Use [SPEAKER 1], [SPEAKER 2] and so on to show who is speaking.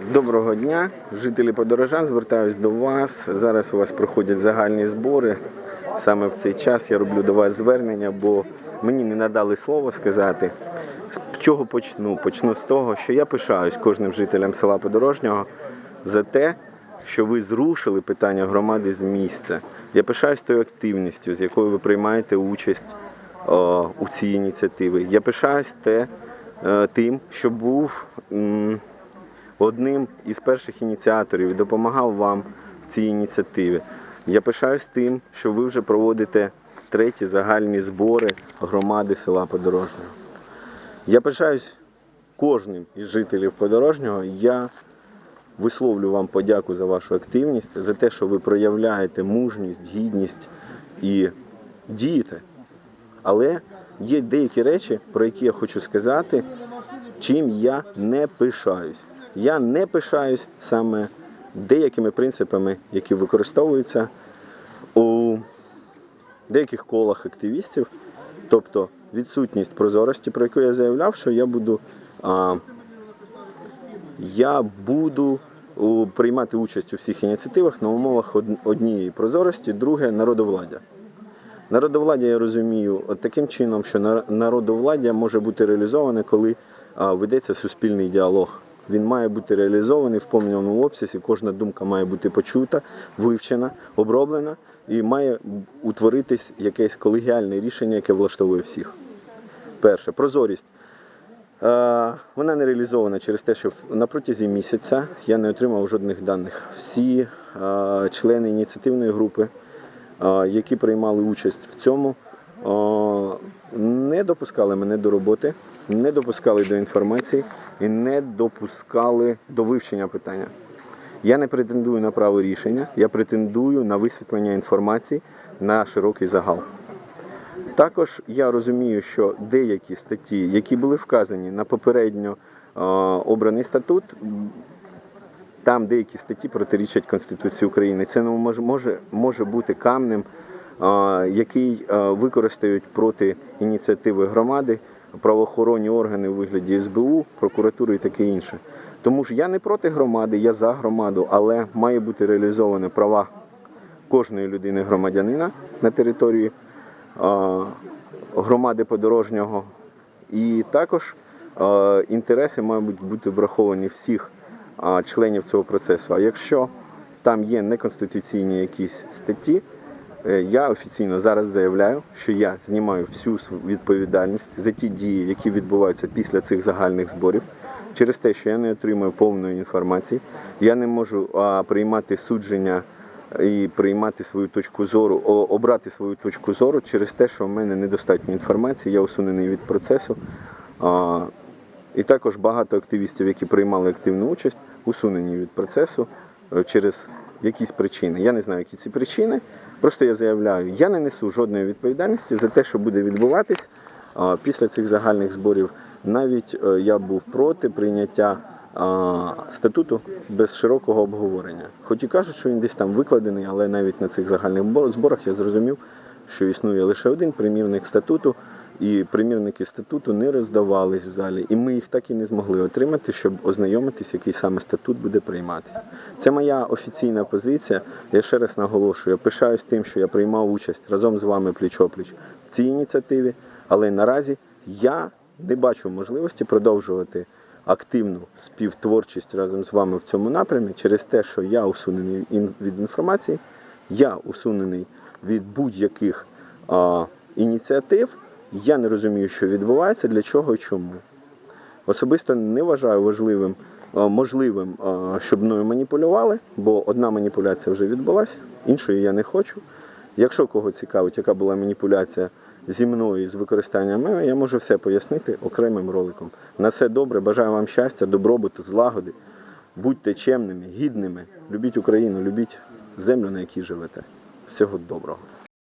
[SPEAKER 1] Доброго дня, жителі Подорожан, звертаюсь до вас. Зараз у вас проходять загальні збори. Саме в цей час я роблю до вас звернення, бо мені не надали слово сказати. З чого почну? Почну з того, що я пишаюсь кожним жителям села Подорожнього за те, що ви зрушили питання громади з місця. Я пишаюсь тою активністю, з якою ви приймаєте участь о, у цій ініціативі. Я пишаюсь те, е, тим, що був. м, одним із перших ініціаторів і допомагав вам в цій ініціативі. Я пишаюсь тим, що ви вже проводите треті загальні збори громади села Подорожнього. Я пишаюсь кожним із жителів Подорожнього. Я висловлю вам подяку за вашу активність, за те, що ви проявляєте мужність, гідність і дієте. Але є деякі речі, про які я хочу сказати, чим я не пишаюсь. Я не пишаюсь саме деякими принципами, які використовуються у деяких колах активістів, тобто відсутність прозорості, про яку я заявляв, що я буду, а, я буду приймати участь у всіх ініціативах на умовах од- однієї прозорості, друге народовладдя. Народовладдя я розумію таким чином, що нар- народовладдя може бути реалізоване, коли ведеться суспільний діалог. Він має бути реалізований в повному обсязі, кожна думка має бути почута, вивчена, оброблена і має утворитись якесь колегіальне рішення, яке влаштовує всіх. Перше, прозорість. Е, Вона не реалізована через те, що на протязі місяця я не отримав жодних даних. Всі е, члени ініціативної групи, е, які приймали участь в цьому, не допускали мене до роботи, не допускали до інформації і не допускали до вивчення питання. Я не претендую на право рішення, я претендую на висвітлення інформації на широкий загал. Також я розумію, що деякі статті, які були вказані на попередньо е, обраний статут, там деякі статті протирічать Конституції України. Це може, може, може бути камнем, е, який е, використають проти ініціативи громади правоохоронні органи у вигляді СБУ, прокуратури і таке інше. Тому ж я не проти громади, я за громаду, але має бути реалізовані права кожної людини громадянина на території громади подорожнього. І також інтереси мають бути враховані всіх членів цього процесу. А якщо там є неконституційні якісь статті, я офіційно зараз заявляю, що я знімаю всю відповідальність за ті дії, які відбуваються після цих загальних зборів. Через те, що я не отримую повної інформації, я не можу а, приймати судження і приймати свою точку зору, обрати свою точку зору через те, що в мене недостатньо інформації, я усунений від процесу. А, І також багато активістів, які приймали активну участь, усунені від процесу е, через якісь причини. Я не знаю, які ці причини. Просто я заявляю, я не несу жодної відповідальності за те, що буде відбуватись після цих загальних зборів. Навіть е, я був проти прийняття статуту без широкого обговорення. Хоч і кажуть, що він десь там викладений, але навіть на цих загальних зборах я зрозумів, що існує лише один примірник статуту, і примірники статуту не роздавались в залі, і ми їх так і не змогли отримати, щоб ознайомитись, який саме статут буде прийматись. Це моя офіційна позиція. Я ще раз наголошую, я пишаюсь тим, що я приймав участь разом з вами пліч-опліч в цій ініціативі, але наразі я не бачу можливості продовжувати активну співтворчість разом з вами в цьому напрямі через те, що я усунений від інформації, я усунений від будь-яких ініціатив. Я не розумію, що відбувається, для чого і чому. Особисто не вважаю важливим, можливим, щоб мною маніпулювали, бо одна маніпуляція вже відбулася, іншої я не хочу. Якщо кого цікавить, яка була маніпуляція зі мною з використанням мене, я можу все пояснити окремим роликом. На все добре, бажаю вам щастя, добробуту, злагоди. Будьте чемними, гідними, любіть Україну, любіть землю, на якій живете. Всього доброго.